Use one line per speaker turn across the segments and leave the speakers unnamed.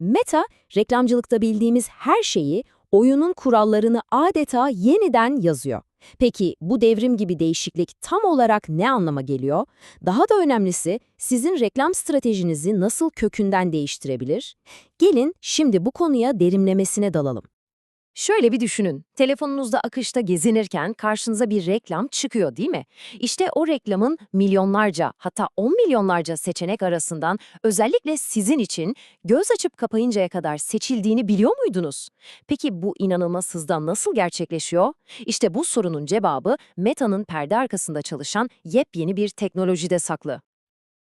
Meta, reklamcılıkta bildiğimiz her şeyi, oyunun kurallarını adeta yeniden yazıyor. Peki bu devrim gibi değişiklik tam olarak ne anlama geliyor? Daha da önemlisi sizin reklam stratejinizi nasıl kökünden değiştirebilir? Gelin şimdi bu konuya derinlemesine dalalım. Şöyle bir düşünün. Telefonunuzda akışta gezinirken karşınıza bir reklam çıkıyor değil mi? İşte o reklamın milyonlarca hatta 10 milyonlarca seçenek arasından özellikle sizin için göz açıp kapayıncaya kadar seçildiğini biliyor muydunuz? Peki bu inanılmaz hızda nasıl gerçekleşiyor? İşte bu sorunun cevabı Meta'nın perde arkasında çalışan yepyeni bir teknolojide saklı.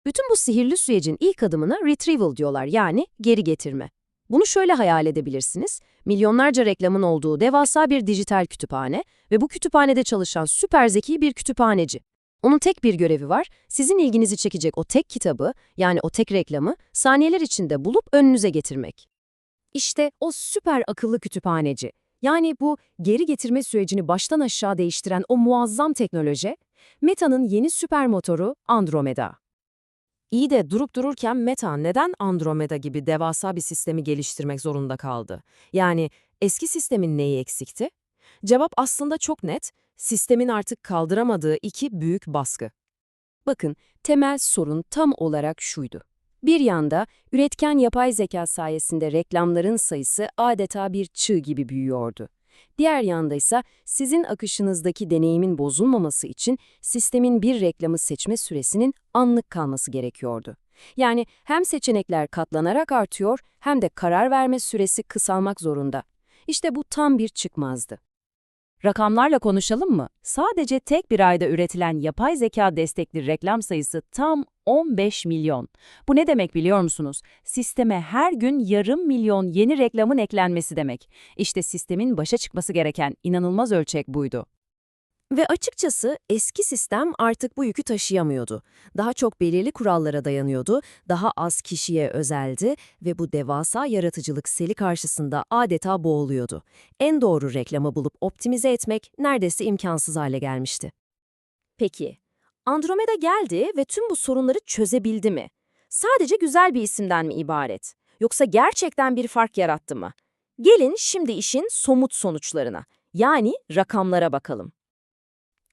Bütün bu sihirli sürecin ilk adımına retrieval diyorlar yani geri getirme. Bunu şöyle hayal edebilirsiniz. Milyonlarca reklamın olduğu devasa bir dijital kütüphane ve bu kütüphanede çalışan süper zeki bir kütüphaneci. Onun tek bir görevi var, sizin ilginizi çekecek o tek kitabı, yani o tek reklamı saniyeler içinde bulup önünüze getirmek. İşte o süper akıllı kütüphaneci. Yani bu geri getirme sürecini baştan aşağı değiştiren o muazzam teknoloji, Meta'nın yeni süper motoru Andromeda. İyi de durup dururken Meta neden Andromeda gibi devasa bir sistemi geliştirmek zorunda kaldı? Yani eski sistemin neyi eksikti? Cevap aslında çok net, sistemin artık kaldıramadığı iki büyük baskı. Bakın, temel sorun tam olarak şuydu. Bir yanda, üretken yapay zeka sayesinde reklamların sayısı adeta bir çığ gibi büyüyordu. Diğer yanda ise sizin akışınızdaki deneyimin bozulmaması için sistemin bir reklamı seçme süresinin anlık kalması gerekiyordu. Yani hem seçenekler katlanarak artıyor hem de karar verme süresi kısalmak zorunda. İşte bu tam bir çıkmazdı. Rakamlarla konuşalım mı? Sadece tek bir ayda üretilen yapay zeka destekli reklam sayısı tam 15 milyon. Bu ne demek biliyor musunuz? Sisteme her gün yarım milyon yeni reklamın eklenmesi demek. İşte sistemin başa çıkması gereken inanılmaz ölçek buydu. Ve açıkçası eski sistem artık bu yükü taşıyamıyordu. Daha çok belirli kurallara dayanıyordu, daha az kişiye özeldi ve bu devasa yaratıcılık seli karşısında adeta boğuluyordu. En doğru reklamı bulup optimize etmek neredeyse imkansız hale gelmişti. Peki, Andromeda geldi ve tüm bu sorunları çözebildi mi? Sadece güzel bir isimden mi ibaret? Yoksa gerçekten bir fark yarattı mı? Gelin şimdi işin somut sonuçlarına, yani rakamlara bakalım.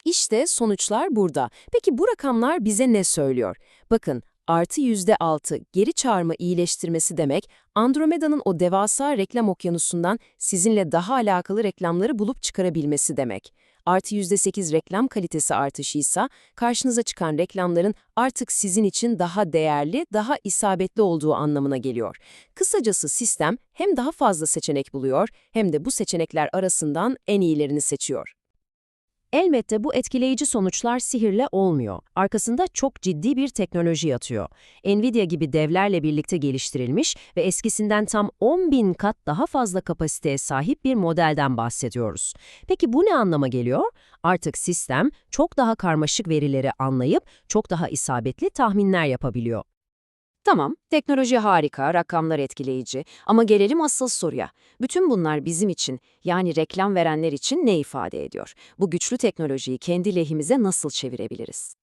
İşte sonuçlar burada. Peki bu rakamlar bize ne söylüyor? Bakın, artı %6 geri çağırma iyileştirmesi demek, Andromeda'nın o devasa reklam okyanusundan sizinle daha alakalı reklamları bulup çıkarabilmesi demek. Artı %8 reklam kalitesi artışıysa, karşınıza çıkan reklamların artık sizin için daha değerli, daha isabetli olduğu anlamına geliyor. Kısacası sistem hem daha fazla seçenek buluyor, hem de bu seçenekler arasından en iyilerini seçiyor. Elbette bu etkileyici sonuçlar sihirle olmuyor. Arkasında çok ciddi bir teknoloji yatıyor. Nvidia gibi devlerle birlikte geliştirilmiş ve eskisinden tam 10 bin kat daha fazla kapasiteye sahip bir modelden bahsediyoruz. Peki bu ne anlama geliyor? Artık sistem çok daha karmaşık verileri anlayıp çok daha isabetli tahminler yapabiliyor. Tamam, teknoloji harika, rakamlar etkileyici ama gelelim asıl soruya. Bütün bunlar bizim için, yani reklam verenler için ne ifade ediyor? Bu güçlü teknolojiyi kendi lehimize nasıl çevirebiliriz?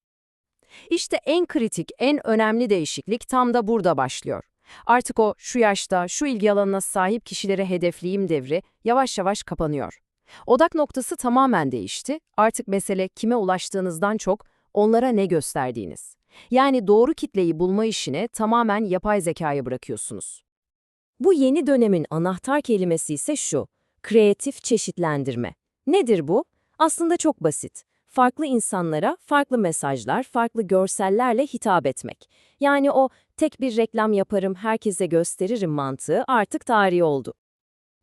İşte en kritik, en önemli değişiklik tam da burada başlıyor. Artık o şu yaşta, şu ilgi alanına sahip kişilere hedefleyeyim devri yavaş yavaş kapanıyor. Odak noktası tamamen değişti. Artık mesele kime ulaştığınızdan çok onlara ne gösterdiğiniz. Yani doğru kitleyi bulma işini tamamen yapay zekaya bırakıyorsunuz. Bu yeni dönemin anahtar kelimesi ise şu, kreatif çeşitlendirme. Nedir bu? Aslında çok basit. Farklı insanlara farklı mesajlar, farklı görsellerle hitap etmek. Yani o tek bir reklam yaparım, herkese gösteririm mantığı artık tarihi oldu.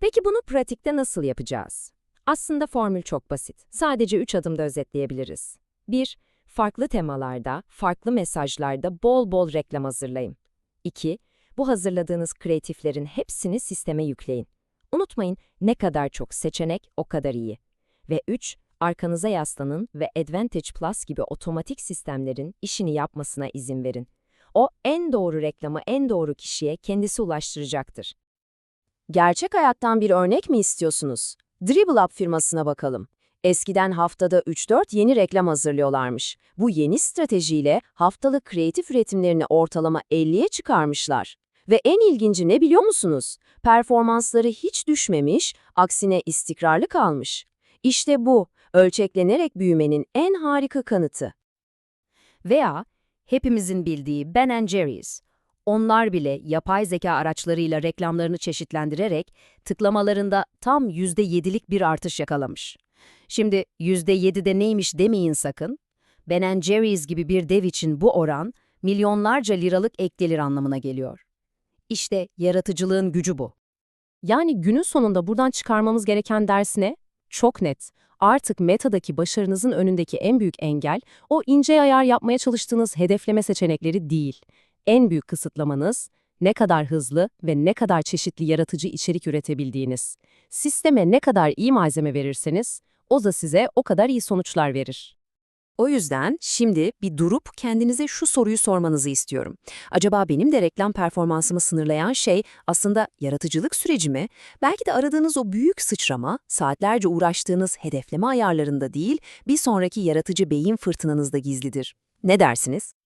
Peki bunu pratikte nasıl yapacağız? Aslında formül çok basit. Sadece üç adımda özetleyebiliriz. 1 farklı temalarda, farklı mesajlarda bol bol reklam hazırlayın. 2. Bu hazırladığınız kreatiflerin hepsini sisteme yükleyin. Unutmayın, ne kadar çok seçenek o kadar iyi. Ve 3. Arkanıza yaslanın ve Advantage Plus gibi otomatik sistemlerin işini yapmasına izin verin. O en doğru reklamı en doğru kişiye kendisi ulaştıracaktır. Gerçek hayattan bir örnek mi istiyorsunuz? Dribble Up firmasına bakalım. Eskiden haftada 3-4 yeni reklam hazırlıyorlarmış. Bu yeni stratejiyle haftalık kreatif üretimlerini ortalama 50'ye çıkarmışlar. Ve en ilginci ne biliyor musunuz? Performansları hiç düşmemiş, aksine istikrarlı kalmış. İşte bu, ölçeklenerek büyümenin en harika kanıtı. Veya hepimizin bildiği Ben Jerry's. Onlar bile yapay zeka araçlarıyla reklamlarını çeşitlendirerek tıklamalarında tam %7'lik bir artış yakalamış. Şimdi %7'de neymiş demeyin sakın. Ben Jerry's gibi bir dev için bu oran milyonlarca liralık ek gelir anlamına geliyor. İşte yaratıcılığın gücü bu.
Yani günün sonunda buradan çıkarmamız gereken ders ne? Çok net. Artık metadaki başarınızın önündeki en büyük engel, o ince ayar yapmaya çalıştığınız hedefleme seçenekleri değil. En büyük kısıtlamanız, ne kadar hızlı ve ne kadar çeşitli yaratıcı içerik üretebildiğiniz. Sisteme ne kadar iyi malzeme verirseniz, o da size o kadar iyi sonuçlar verir.
O yüzden şimdi bir durup kendinize şu soruyu sormanızı istiyorum. Acaba benim de reklam performansımı sınırlayan şey aslında yaratıcılık süreci mi? Belki de aradığınız o büyük sıçrama, saatlerce uğraştığınız hedefleme ayarlarında değil, bir sonraki yaratıcı beyin fırtınanızda gizlidir. Ne dersiniz?